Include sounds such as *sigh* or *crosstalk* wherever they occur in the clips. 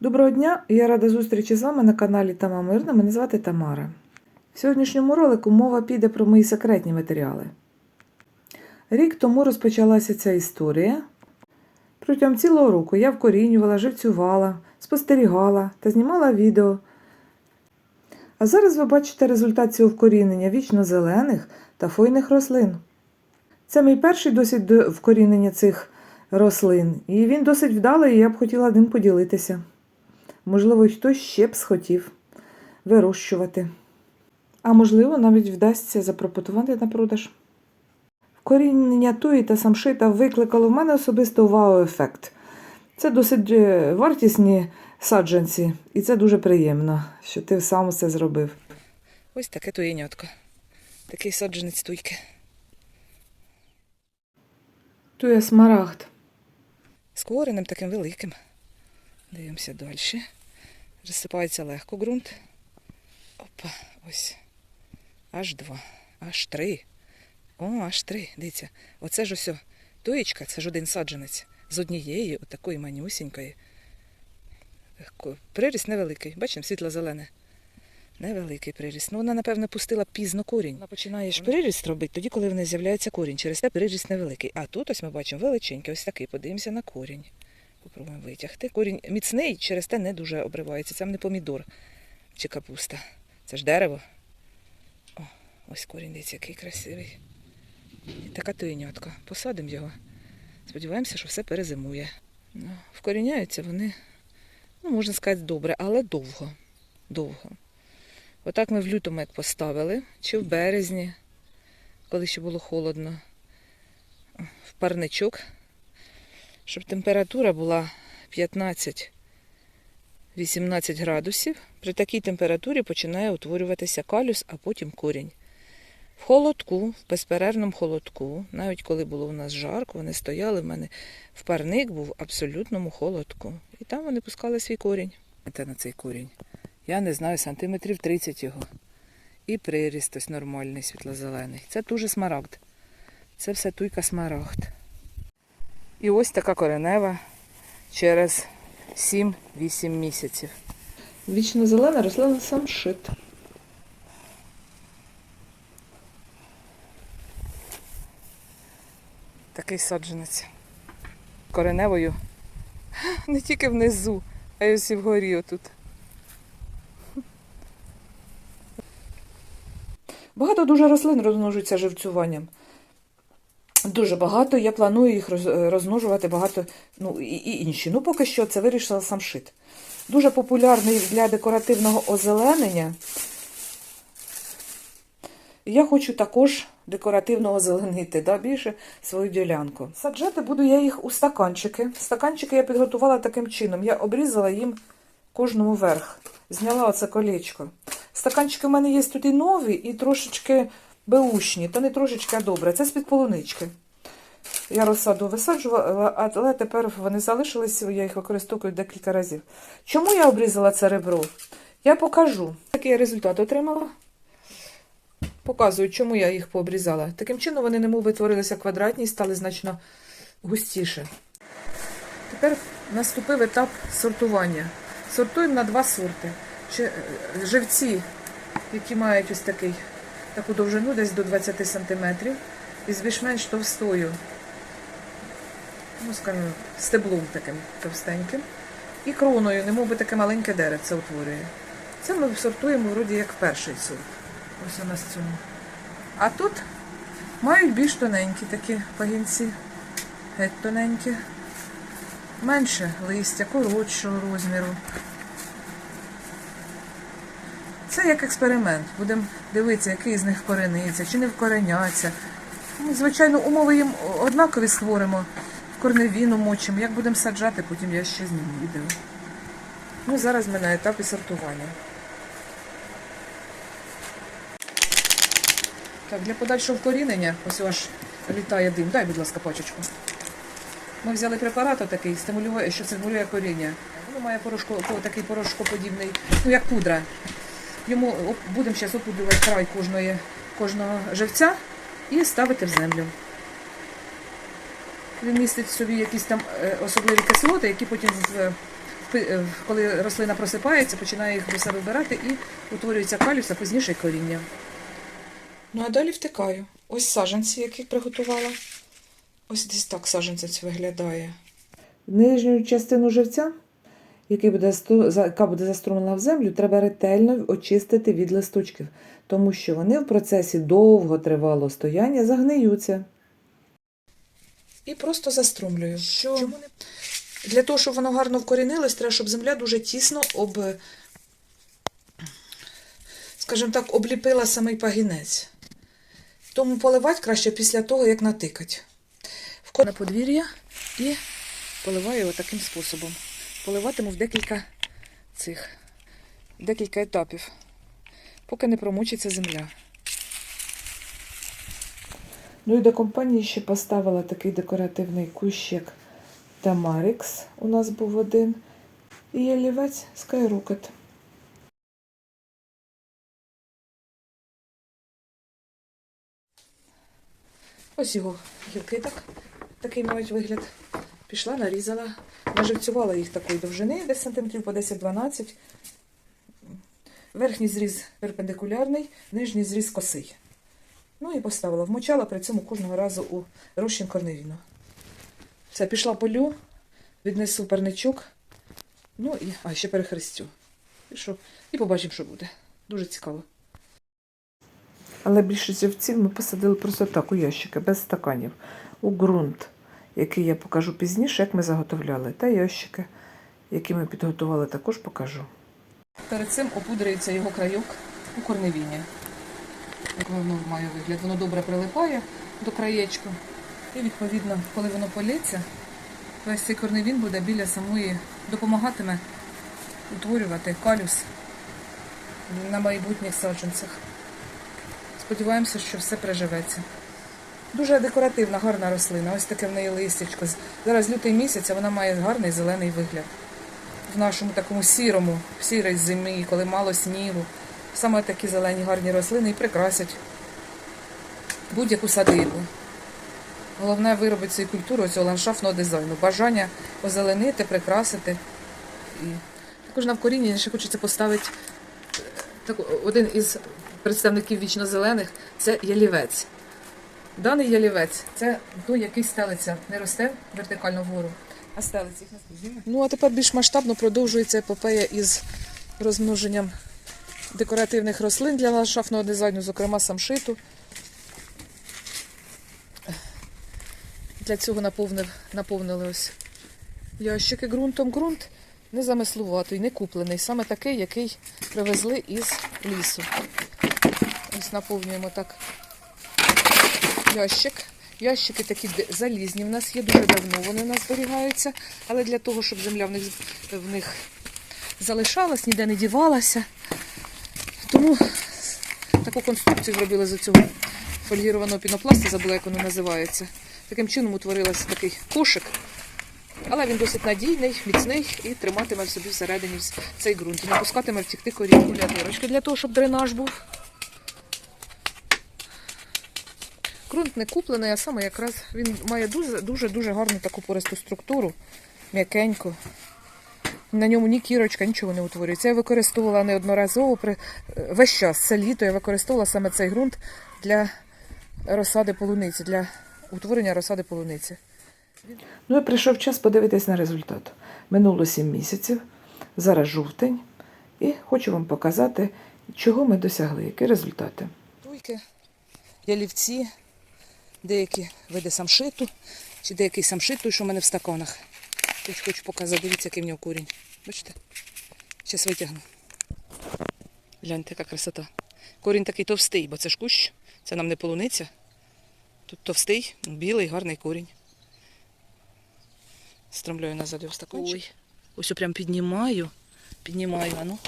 Доброго дня! Я рада зустрічі з вами на каналі Тама Мирна. Мене звати Тамара. В сьогоднішньому ролику мова піде про мої секретні матеріали. Рік тому розпочалася ця історія. Протягом цілого року я вкорінювала, живцювала, спостерігала та знімала відео. А зараз ви бачите результат цього вкорінення вічно-зелених та фойних рослин. Це мій перший досвід до вкорінення цих рослин, і він досить вдалий, і я б хотіла ним поділитися. Можливо, хтось ще б схотів вирощувати. А можливо, навіть вдасться запропонувати на продаж. Вкорінення туї та самшита викликало в мене особисто вау-ефект. Це досить е, вартісні саджанці, і це дуже приємно, що ти сам це зробив. Ось таке туєнятко. Такий саджанець туйки. Туя смарагд. З коренем таким великим. Дивимося далі. Розсипається легко ґрунт. Опа, ось. Аж два, аж три. О, аж три. Дивіться. Оце ж ось туєчка, це ж один саджанець. З однієї, отакої манюсінької. Ко- Приріст невеликий. Бачимо, світло-зелене. Невеликий приріст. Ну, вона, напевно, пустила пізно корінь. Вона починає ж приріст робити тоді, коли в неї з'являється корінь. Через те приріст невеликий. А тут ось ми бачимо величенький, ось такий. Подивимося на корінь. Попробуємо витягти. Корінь міцний, через те не дуже обривається. Це не помідор чи капуста. Це ж дерево. О, ось корінь, дивіться, який красивий. І така туєнятка. Посадимо його. Сподіваємося, що все перезимує. Ну, вкоріняються вони, ну, можна сказати, добре, але довго. Довго. Отак ми в лютому як поставили, чи в березні, коли ще було холодно, в парничок, щоб температура була 15-18 градусів. При такій температурі починає утворюватися калюс, а потім корінь. В холодку, в безперервному холодку, навіть коли було у нас жарко, вони стояли в мене в парник був в абсолютному холодку. І там вони пускали свій корінь. Це на цей корінь. Я не знаю, сантиметрів 30 його. І приріст ось нормальний, світло-зелений. Це дуже смарагд. Це все туйка смарагд. І ось така коренева через 7-8 місяців. Вічно-зелена рослина самшит. Такий саджанець. Кореневою. *gasps* Не тільки внизу, а й ось і вгорі отут. Багато дуже рослин розмножуються живцюванням. Дуже багато. Я планую їх розмножувати багато, ну і, і інші. Ну, поки що це вирішила самшит. Дуже популярний для декоративного озеленення. Я хочу також декоративно озеленити, да, більше свою ділянку. Саджати буду я їх у стаканчики. Стаканчики я підготувала таким чином. Я обрізала їм кожному верх. Зняла оце колечко. Стаканчики в мене є тут і нові, і трошечки беушні, то не трошечки, а добре. Це з-під полунички. Я розсаду висаджувала, але тепер вони залишилися, я їх використовую декілька разів. Чому я обрізала це ребро? Я покажу. Такий результат отримала. Показую, чому я їх пообрізала. Таким чином вони немов витворилися квадратні і стали значно густіше. Тепер наступив етап сортування. Сортуємо на два сорти. Е, Живці, які мають ось такий, таку довжину десь до 20 см, із більш-менш товстою, ну, скажімо, стеблом таким товстеньким, і кроною, немов би таке маленьке деревце утворює. Це ми сортуємо вроді як перший сорт. Ось у нас цьому. А тут мають більш тоненькі такі пагінці, геть тоненькі, менше листя, коротшого розміру. Це як експеримент. Будемо дивитися, який з них корениться, чи не вкореняться. Звичайно, умови їм однакові створимо, в корневіну мочимо. Як будемо саджати, потім я ще зніму відео. Ну, зараз ми на етапі сортування. Так, для подальшого вкорінення, ось аж літає дим. Дай, будь ласка, пачечку. Ми взяли препарат такий, стимулює, що стимулює коріння. Воно має порошко, такий порошкоподібний, ну як пудра. Йому будемо зараз опудрювати край кожної, кожного живця і ставити в землю. Він містить в собі якісь там е, особливі кислоти, які потім впи- е, коли рослина просипається, починає їх до себе вбирати і утворюється калюс, а пізніше й коріння. Ну а далі втикаю. Ось саджанці, які приготувала. Ось десь так саджанець виглядає. Нижню частину живця, який буде, яка буде заструмлена в землю, треба ретельно очистити від листочків, тому що вони в процесі довготривалого стояння загниються. І просто заструмлюю. Що... Чому не... Для того, щоб воно гарно вкорінилось, треба, щоб земля дуже тісно об, скажімо так, обліпила самий пагінець. Тому поливати краще після того, як натикать. В на подвір'я і поливаю його таким способом. Поливатиму в декілька цих, декілька етапів, поки не промочиться земля. Ну і до компанії ще поставила такий декоративний кущик Тамарікс. У нас був один. І ялівець Skyrocket. Ось його гілки так, такий мають вигляд. Пішла, нарізала, наживцювала їх такої довжини, десь сантиметрів по 10-12. Верхній зріз перпендикулярний, нижній зріз косий. Ну і поставила, вмочала при цьому кожного разу у розчин корневіну. Все, пішла полю, віднесу парничок, ну і а, ще перехрестю. І, що? і побачимо, що буде. Дуже цікаво. Але більшість живців ми посадили просто так у ящики, без стаканів, у ґрунт, який я покажу пізніше, як ми заготовляли. Та ящики, які ми підготували, також покажу. Перед цим опудрюється його крайок у корневіні. Воно має вигляд. Воно добре прилипає до краєчку. І відповідно, коли воно полється, весь цей корневін буде біля самої, допомагатиме утворювати калюс на майбутніх саджанцях. Сподіваємося, що все приживеться. Дуже декоративна, гарна рослина. Ось таке в неї листячко. Зараз лютий місяць, а вона має гарний зелений вигляд в нашому такому сірому, в сірій зимі, коли мало снігу. Саме такі зелені гарні рослини і прикрасять будь-яку садибу. Головне виробити цю культуру цього ландшафтного дизайну. Бажання озеленити, прикрасити. І також на вкоріння ще хочеться поставити е, так, один із представників вічно-зелених це ялівець. Даний ялівець це той, який стелиться, не росте вертикально вгору, а стелиться Ну, а тепер більш масштабно продовжується епопея із розмноженням декоративних рослин для ландшафтного дизайну, зокрема самшиту. Для цього наповнив, наповнили ось ящики ґрунтом. Ґрунт не замислуватий, не куплений, саме такий, який привезли із лісу. Ось наповнюємо так ящик. Ящики такі залізні в нас є, дуже давно вони в нас зберігаються, але для того, щоб земля в них, в них залишалась, ніде не дівалася. Тому таку конструкцію зробили з цього фольгірованого пінопласту, забула, як воно називається. Таким чином утворився такий кошик, але він досить надійний, міцний і триматиме в собі всередині цей ґрунт. І не пускатиме втікти коріння. Дірочки для того, щоб дренаж був. Ґрунт не куплений, а саме якраз він має дуже дуже дуже гарну таку пористу структуру, м'якеньку. На ньому ні кірочка, нічого не утворюється. Я використовувала неодноразово при е, весь час це літо. Я використовувала саме цей ґрунт для розсади полуниці, для утворення розсади полуниці. Ну і прийшов час подивитись на результат. Минуло 7 місяців, зараз жовтень, і хочу вам показати, чого ми досягли, які результати. Туйки, ялівці, деякі види самшиту, чи деякий самшит, той, що в мене в стаканах. Ось хочу показати, дивіться, який в нього корінь. Бачите? Зараз витягну. Гляньте, яка красота. Корінь такий товстий, бо це ж кущ, це нам не полуниця. Тут товстий, білий, гарний корінь. Стромляю назад його стаканчик. Ой, ось прям піднімаю, піднімаю, ну.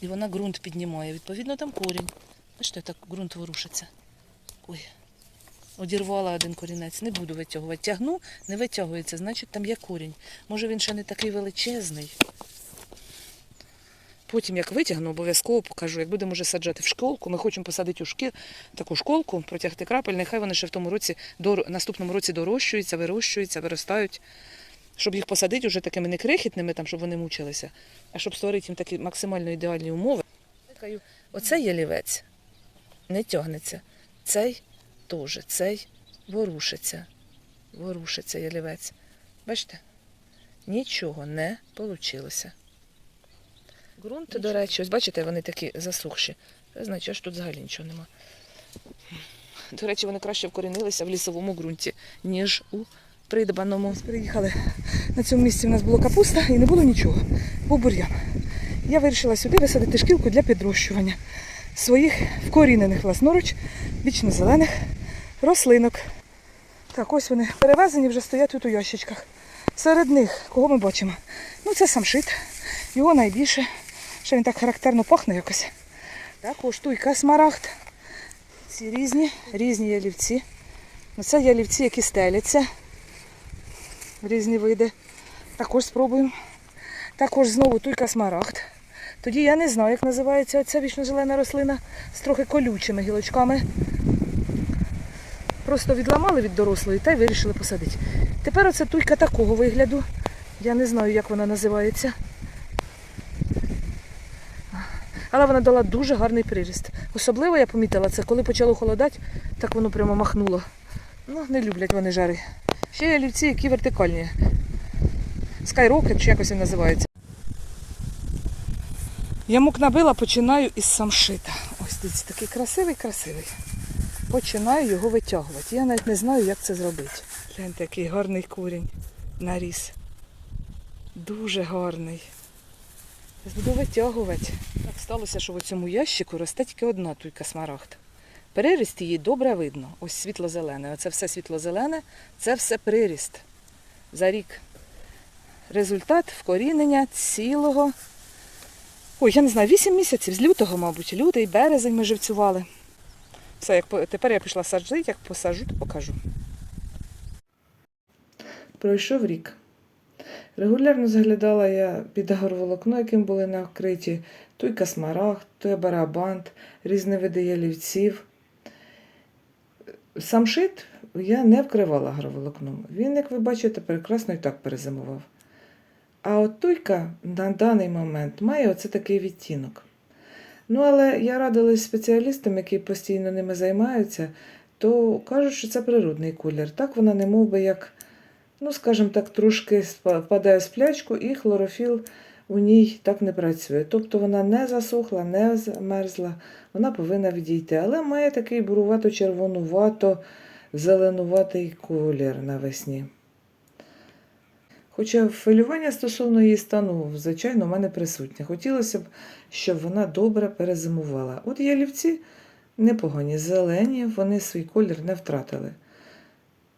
І вона ґрунт піднімає. Відповідно, там корінь. Бачите, так ґрунт ворушиться. Ой. Одірвала один корінець, не буду витягувати. Тягну, не витягується, значить там є корінь. Може він ще не такий величезний. Потім, як витягну, обов'язково покажу, як будемо вже саджати в школку. Ми хочемо посадити у шкіл, таку школку, протягти крапель. Нехай вони ще в тому році, до, наступному році дорощуються, вирощуються, виростають. щоб їх посадити вже такими не крихітними, там, щоб вони мучилися, а щоб створити їм такі максимально ідеальні умови. Оцей ялівець не тягнеться. Цей теж, цей ворушиться. Ворушиться ялівець. Бачите? Нічого не вийшло. Ґрунти, до речі, ось бачите, вони такі засухші. Це значить, що тут взагалі нічого нема. До речі, вони краще вкорінилися в лісовому ґрунті, ніж у придбаному. Приїхали на цьому місці. У нас була капуста і не було нічого. Був бур'ян. Я вирішила сюди висадити шкілку для підрощування своїх вкорінених власноруч, вічно зелених рослинок. Так, ось вони перевезені, вже стоять тут у ящичках. Серед них, кого ми бачимо? Ну, це самшит. Його найбільше. Ще він так характерно пахне якось. Також туйка смарагд. Ці різні, різні ялівці. Ну, Це ялівці, які стеляться. Різні види. Також спробуємо. Також знову туйка смарагд. Тоді я не знаю, як називається ця вічно-зелена рослина з трохи колючими гілочками. Просто відламали від дорослої та й вирішили посадити. Тепер оце туйка такого вигляду. Я не знаю, як вона називається. Але вона дала дуже гарний приріст. Особливо я помітила це, коли почало холодати, так воно прямо махнуло. Ну, не люблять вони жари. Ще є лівці, які вертикальні. Скайрокет чи якось він називається. Ямок набила, починаю із самшита. Ось дивіться, такий красивий, красивий. Починаю його витягувати. Я навіть не знаю, як це зробити. Гляньте, який гарний корінь наріс. Дуже гарний. Зараз буду витягувати. Так сталося, що в цьому ящику росте тільки одна туйка смарагд. Приріст її добре видно. Ось світло-зелене. Оце все світло-зелене, це все приріст. За рік. Результат вкорінення цілого. Ой, я не знаю, 8 місяців з лютого, мабуть, лютий, березень ми живцювали. Все, як тепер я пішла саджати, як посажу, то покажу. Пройшов рік. Регулярно заглядала я під агроволокно, яким були накриті туйка смарагд, туя барабант, різні види ялівців. Сам шит я не вкривала агроволокном. Він, як ви бачите, прекрасно і так перезимував. А от туйка на даний момент має оце такий відтінок. Ну, але я радилась спеціалістам, які постійно ними займаються, то кажуть, що це природний колір. Так вона не мов би як ну, скажімо так, трошки впадає в сплячку, і хлорофіл у ній так не працює. Тобто вона не засохла, не замерзла, вона повинна відійти. Але має такий бурувато-червонувато, зеленуватий колір навесні. Хоча хвилювання стосовно її стану, звичайно, в мене присутнє. Хотілося б, щоб вона добре перезимувала. От ялівці непогані, зелені, вони свій колір не втратили.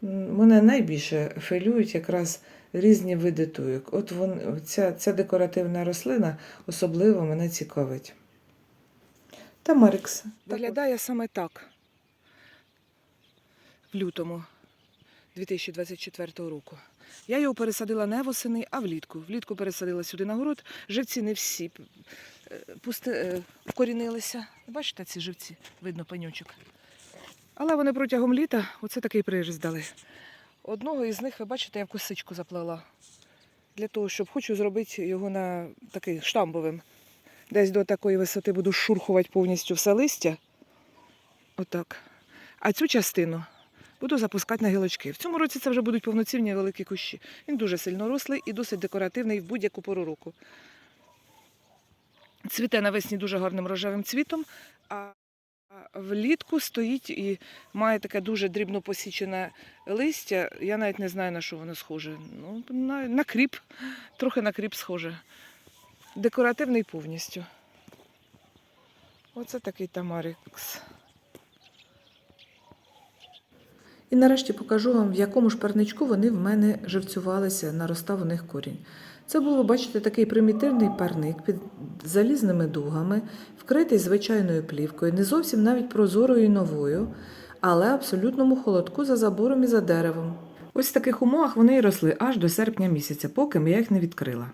Мене найбільше хвилюють якраз різні види туйок. От вон, ця, ця декоративна рослина особливо мене цікавить. Тамарикс. Виглядає саме так. В лютому 2024 року. Я його пересадила не восени, а влітку. Влітку пересадила сюди на город. Живці не всі е, пусти, е, вкорінилися. Бачите ці живці? Видно пенючок. Але вони протягом літа оце такий приріст дали. Одного із них, ви бачите, я в косичку заплела. Для того, щоб хочу зробити його на такий штамбовим. Десь до такої висоти буду шурхувати повністю все листя. Отак. А цю частину буду запускати на гілочки. В цьому році це вже будуть повноцінні великі кущі. Він дуже сильно рослий і досить декоративний в будь-яку пору року. Цвіте навесні дуже гарним рожевим цвітом, а влітку стоїть і має таке дуже дрібно посічене листя. Я навіть не знаю, на що воно схоже. Ну, на, на кріп, трохи на кріп схоже. Декоративний повністю. Оце такий тамарикс. І нарешті покажу вам, в якому ж парничку вони в мене живцювалися, наростав у них корінь. Це був, бачите, такий примітивний парник під залізними дугами, вкритий звичайною плівкою, не зовсім навіть прозорою і новою, але абсолютному холодку за забором і за деревом. Ось в таких умовах вони і росли аж до серпня місяця, поки я їх не відкрила.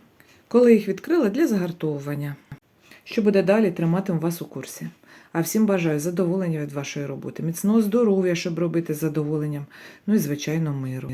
Коли їх відкрила для загартовування. Що буде далі, триматиму вас у курсі. А всім бажаю задоволення від вашої роботи, міцного здоров'я, щоб робити задоволенням, ну і, звичайно, миру.